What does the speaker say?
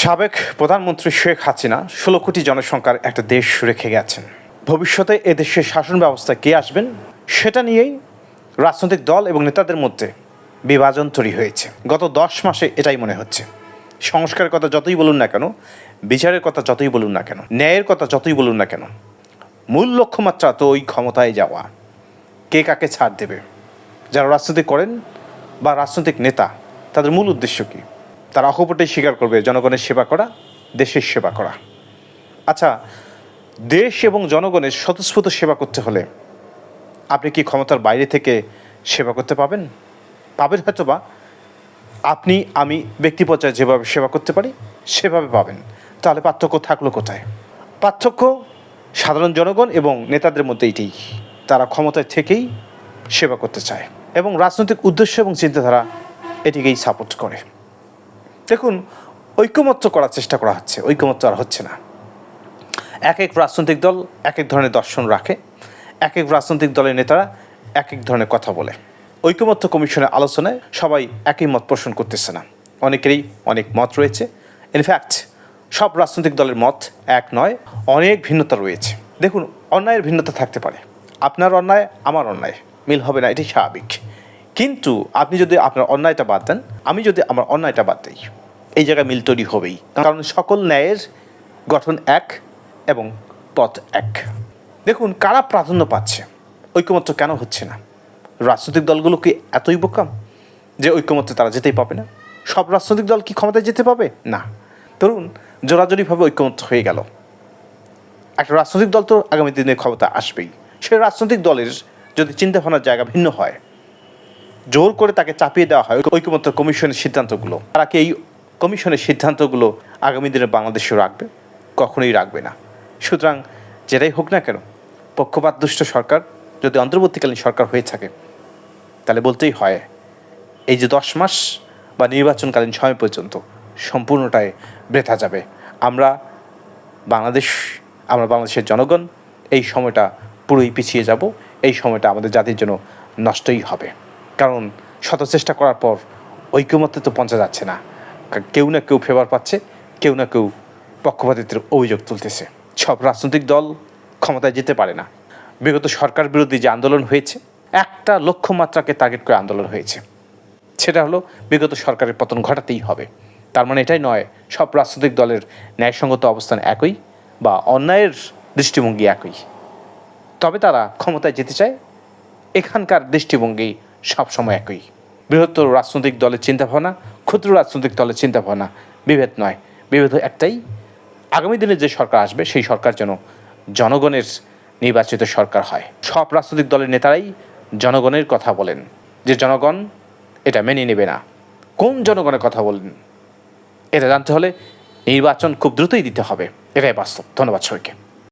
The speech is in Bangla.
সাবেক প্রধানমন্ত্রী শেখ হাসিনা ষোলো কোটি জনসংখ্যার একটা দেশ রেখে গেছেন। ভবিষ্যতে এদেশের শাসন ব্যবস্থা কে আসবেন, সেটা নিয়েই রাজনৈতিক দল এবং নেতাদের মধ্যে বিভাজন তৈরি হয়েছে। গত দশ মাসে এটাই মনে হচ্ছে। সংস্কারের কথা যতই বলুন না কেন, বিচারের কথা যতই বলুন না কেন, ন্যায়ের কথা যতই বলুন না কেন, মূল লক্ষ্যমাত্রা তো ওই ক্ষমতায় যাওয়া। কে কাকে ছাড় দেবে? যারা রাজনীতি করেন বা রাজনৈতিক নেতা, তাদের মূল উদ্দেশ্য কী? তারা অকপটেই স্বীকার করবে জনগণের সেবা করা, দেশের সেবা করা। আচ্ছা দেশ এবং জনগণের স্বতঃস্ফূর্ত সেবা করতে হলে আপনি কি ক্ষমতার বাইরে থেকে সেবা করতে পাবেন? পাবেন হয়তো বা আপনি, আমি ব্যক্তি পর্যায়ে যেভাবে সেবা করতে পারি, সেভাবে পাবেন। তাহলে পার্থক্য থাকল কোথায়? পার্থক্য সাধারণ জনগণ এবং নেতাদের মধ্যে এটি, তারা ক্ষমতায় থেকেই সেবা করতে চায় এবং রাজনৈতিক উদ্দেশ্য এবং চিন্তাধারা এটিকেই সাপোর্ট করে। দেখুন, ঐকমত্য করার চেষ্টা করা হচ্ছে, ঐকমত্য আর হচ্ছে না। এক এক রাজনৈতিক দল এক এক ধরনের দর্শন রাখে, এক এক রাজনৈতিক দলের নেতারা এক এক ধরনের কথা বলে। ঐকমত্য কমিশনের আলোচনায় সবাই একই মত পোষণ করতেছে না। অনেকেরই অনেক মত রয়েছে। ইনফ্যাক্ট সব রাজনৈতিক দলের মত এক নয়, অনেক ভিন্নতা রয়েছে। দেখুন, অন্যায়ের ভিন্নতা থাকতে পারে। আপনার অন্যায়, আমার অন্যায়, মিল হবে না, এটি স্বাভাবিক। কিন্তু আপনি যদি আপনার অন্যায়টা বাদ দেন, আমি যদি আমার অন্যায়টা বাদ দিই, এই জায়গায় মিল তৈরি হবেই। কারণ সকল ন্যায়ের গঠন এক এবং পথ এক। দেখুন, কারা প্রাধান্য পাচ্ছে? ঐকমত্য কেন হচ্ছে না? রাজনৈতিক দলগুলো কি এতই বোকাম যে ঐকমত্যে তারা যেতেই পাবে না? সব রাজনৈতিক দল কি ক্ষমতায় যেতে পাবে? না। ধরুন, জোরাজোরিভাবে ঐকমত্য হয়ে গেল। একটা রাজনৈতিক দল তো আগামী দিনে ক্ষমতা আসবেই। সেই রাজনৈতিক দলের যদি চিন্তাভাবনার জায়গা ভিন্ন হয় জোর করে তাকে চাপিয়ে দেওয়া হয় ঐকমত্য কমিশনের সিদ্ধান্তগুলো। তারা কি এই কমিশনের সিদ্ধান্তগুলো আগামী দিনে বাংলাদেশে রাখবে? কখনোই রাখবে না। সুতরাং যেটাই হোক না কেন, পক্ষপাত দুষ্ট সরকার যদি অন্তর্বর্তীকালীন সরকার হয়ে থাকে, তাহলে বলতেই হয়, এই যে দশ মাস বা নির্বাচনকালীন সময় পর্যন্ত সম্পূর্ণটাই বৃথা যাবে। আমরা বাংলাদেশ, আমরা বাংলাদেশের জনগণ, এই সময়টা পুরোই পিছিয়ে যাব, এই সময়টা আমাদের জাতির জন্য নষ্টই হবে। কারণ শত চেষ্টা করার পর ঐক্যমত্যে তো পৌঁছা যাচ্ছে না। কেউ না কেউ ফেভার পাচ্ছে, কেউ না কেউ পক্ষপাতিত্বের অভিযোগ তুলতেছে। সব রাজনৈতিক দল ক্ষমতায় যেতে পারে না। বিগত সরকার বিরোধী যে আন্দোলন হয়েছে, একটা লক্ষ্যমাত্রাকে টার্গেট করে আন্দোলন হয়েছে। সেটা হলো বিগত সরকারের পতন ঘটাতেই হবে। তার মানে এটাই নয়, সব রাজনৈতিক দলের ন্যায়সঙ্গত অবস্থান একই বা অন্যায়ের দৃষ্টিভঙ্গি একই। তবে তারা ক্ষমতায় যেতে চায়, এখানকার দৃষ্টিভঙ্গি সবসময় একই। বৃহত্তর রাজনৈতিক দলের চিন্তাভাবনা, ক্ষুদ্র রাজনৈতিক দলের চিন্তাভাবনা বিভেদ নয়। বিভেদ একটাই, আগামী দিনে যে সরকার আসবে, সেই সরকার যেন জনগণের নির্বাচিত সরকার হয়। সব রাজনৈতিক দলের নেতারাই জনগণের কথা বলেন। যে জনগণ এটা মেনে নেবে না, কোন জনগণের কথা বলেন, এটা জানতে হলে নির্বাচন খুব দ্রুতই দিতে হবে। এটাই বাস্তব। ধন্যবাদ সবাইকে।